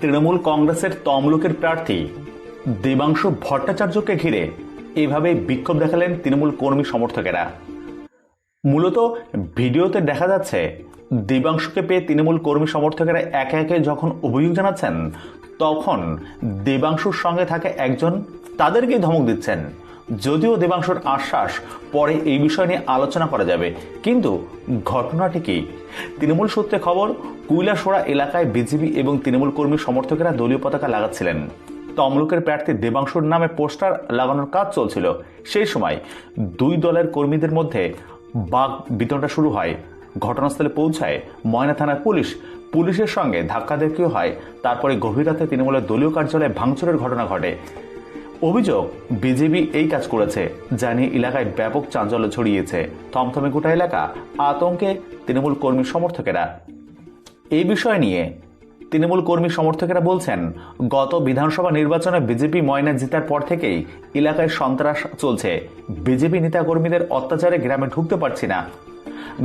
তৃণমূল কংগ্রেসের তমলুকের প্রার্থী দেবাংশু ভট্টাচার্যকে ঘিরে এভাবে বিক্ষোভ দেখালেন তৃণমূল কর্মী সমর্থকেরা। মূলত ভিডিওতে দেখা যাচ্ছে, দেবাংশকে পেয়ে তৃণমূল কর্মী সমর্থকেরা একে একে যখন অভিযোগ জানাচ্ছেন, তখন দেবাংশুর সঙ্গে থাকে একজন তাদেরকেই ধমক দিচ্ছেন। যদিও দেবাংশুর আশ্বাস পরে এই বিষয় নিয়ে আলোচনা করা যাবে, কিন্তু ঘটনাটি কি? তৃণমূল সূত্রে খবর কুইলাসোড়া এলাকায় বিজেপি এবং তৃণমূল কর্মী সমর্থকেরা দলীয় পতাকা লাগাচ্ছিলেন। তমলুকের প্রার্থী দেবাংশুর নামে পোস্টার লাগানোর কাজ চলছিল। সেই সময় দুই দলের কর্মীদের মধ্যে বাঘ বিতরণটা শুরু হয়। ঘটনাস্থলে পৌঁছায় ময়না থানার পুলিশ। পুলিশের সঙ্গে ধাক্কা ধাক্কাধাক্কিও হয়। তারপরে গভীর রাতে তৃণমূলের দলীয় কার্যালয়ে ভাঙচুরের ঘটনা ঘটে। অভিযোগ বিজেপি এই কাজ করেছে, যা নিয়ে এলাকায় ব্যাপক চাঞ্চল্য ছড়িয়েছে। থমথমে গোটা এলাকা আতঙ্কে তৃণমূল কর্মী সমর্থকেরা। এই বিষয় নিয়ে তৃণমূল কর্মী সমর্থকেরা বলছেন, গত বিধানসভা নির্বাচনে বিজেপি ময়না জিতার পর থেকেই এলাকায় সন্ত্রাস চলছে। বিজেপি নেতাকর্মীদের অত্যাচারে গ্রামে ঢুকতে পারছি না।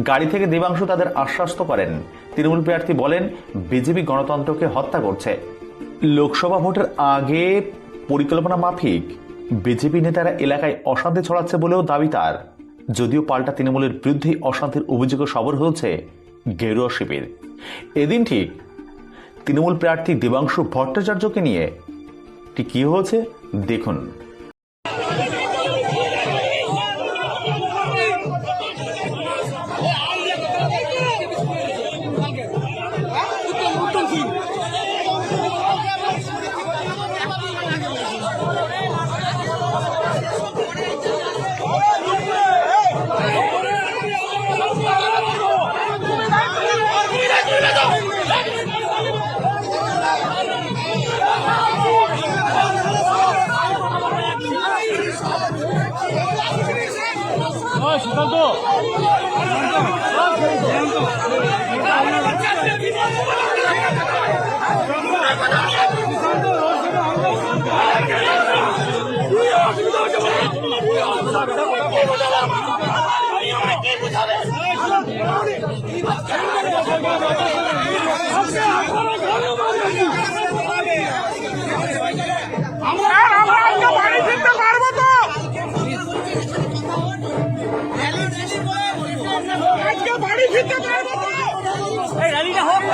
গাড়ি থেকে দেবাংশু তাদের আশ্বস্ত করেন। তৃণমূল প্রার্থী বলেন, বিজেপি গণতন্ত্রকে হত্যা করছে। লোকসভা ভোটের আগে পরিকল্পনা মাফিক। বিজেপি নেতারা এলাকায় অশান্তি ছড়াচ্ছে বলেও দাবি তার। যদিও পাল্টা তৃণমূলের বিরুদ্ধে অশান্তির অভিযোগে সবর হয়েছে, গেরুয়া শিবির। এদিন ঠিক তৃণমূল প্রার্থী দেবাংশু ভট্টাচার্যকে নিয়ে ঠিক কি হয়েছে? দেখুন। আমরা ಬಾಡಿ ಸಿಕ್ಕ ಹೋಗ